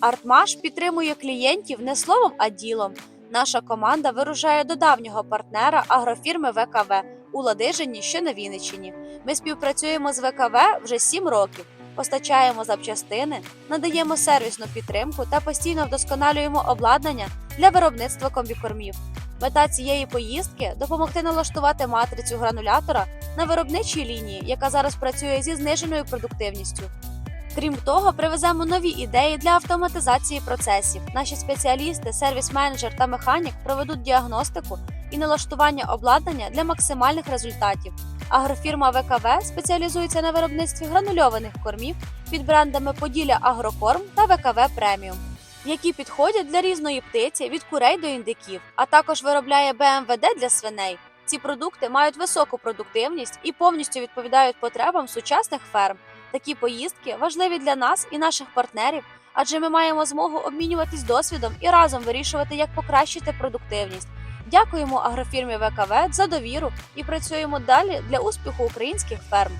Артмаш підтримує клієнтів не словом, а ділом. Наша команда вирушає до давнього партнера агрофірми ВКВ у Ладижині, що на Вінниччині. Ми співпрацюємо з ВКВ вже 7 років, постачаємо запчастини, надаємо сервісну підтримку та постійно вдосконалюємо обладнання для виробництва комбікормів. Мета цієї поїздки допомогти налаштувати матрицю гранулятора на виробничій лінії, яка зараз працює зі зниженою продуктивністю. Крім того, привеземо нові ідеї для автоматизації процесів. Наші спеціалісти, сервіс-менеджер та механік проведуть діагностику і налаштування обладнання для максимальних результатів. Агрофірма ВКВ спеціалізується на виробництві гранульованих кормів під брендами Поділля Агрокорм та ВКВ Преміум, які підходять для різної птиці від курей до індиків, а також виробляє БМВД для свиней. Ці продукти мають високу продуктивність і повністю відповідають потребам сучасних ферм. Такі поїздки важливі для нас і наших партнерів, адже ми маємо змогу обмінюватись досвідом і разом вирішувати, як покращити продуктивність. Дякуємо агрофірмі ВКВ за довіру і працюємо далі для успіху українських ферм.